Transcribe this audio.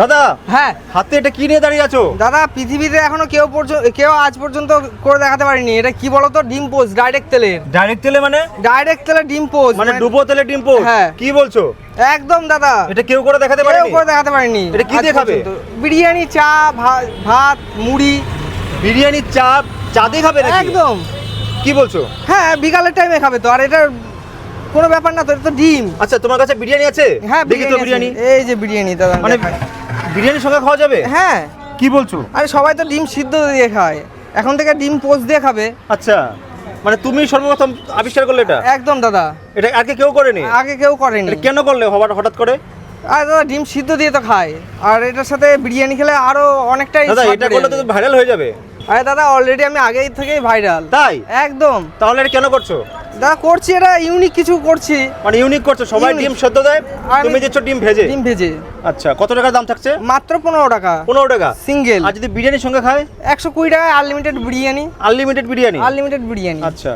দাদা হ্যাঁ। হাতে এটা কি নিয়ে দাঁড়িয়ে আছো? দাদা পৃথিবীতে এখনও কেউ পর্যন্ত কেউ আজ পর্যন্ত করে দেখাতে পারেনি। এটা কি বলতো? ডিম পোস্ট ডাইরেক্ট তেলের ডাইরেক্ট তেলে মানে? ডাইরেক্ট তেলের ডিম পোস্ট মানে ডুবো তেলে ডিম পোস্ট? হ্যাঁ। কি বলছো? একদম দাদা। এটা কেউ করে দেখাতে কেউ পারেনি? করে দেখাতে পারেনি। এটা কি দিয়ে খাবে? বিরিয়ানি চা ভাত মুড়ি। বিরিয়ানি চাপ চা দিয়ে খাবে নাকি? একদম। কি বলছো? হ্যাঁ বিকালের টাইমে খাবে তো। আর এটা কোনো ব্যাপার না তো এটা তো ডিম। আচ্ছা তোমার কাছে বিরিয়ানি আছে? হ্যাঁ দেখি তো বিরিয়ানি এই যে বিরিয়ানি দাদা মানে। বিরিয়ানির সঙ্গে খাওয়া যাবে? হ্যাঁ। কি বলছো? আরে সবাই তো ডিম সিদ্ধ দিয়ে খায়। এখন থেকে ডিম পোস্ট দিয়ে খাবে। আচ্ছা। মানে তুমি সর্বপ্রথম আবিষ্কার করলে এটা? একদম দাদা। এটা আগে কেউ করেনি? আগে কেউ করেনি। কেন করলে হবার হঠাৎ করে? আর দাদা ডিম সিদ্ধ দিয়ে তো খায়। আর এটার সাথে বিরিয়ানি খেলে আরও অনেকটাই দাদা এটা করলে তো ভাইরাল হয়ে যাবে। আরে দাদা অলরেডি আমি আগেই থেকেই ভাইরাল তাই? একদম। তাহলে এটা কেন করছ? দাদা করছি এটা ইউনিক কিছু করছি। মানে ইউনিক করছ সবাই ডিম সেদ্ধ দেয়? তুমি দিচ্ছ ডিম ভেজে? ডিম ভেজে। আচ্ছা কত টাকার দাম থাকছে? মাত্র পনেরো টাকা। পনেরো টাকা। সিঙ্গেল আর যদি বিরিয়ানির সঙ্গে খায়? একশো কুড়ি টাকা unlimited biryani. Unlimited biryani? Unlimited biryani. আচ্ছা।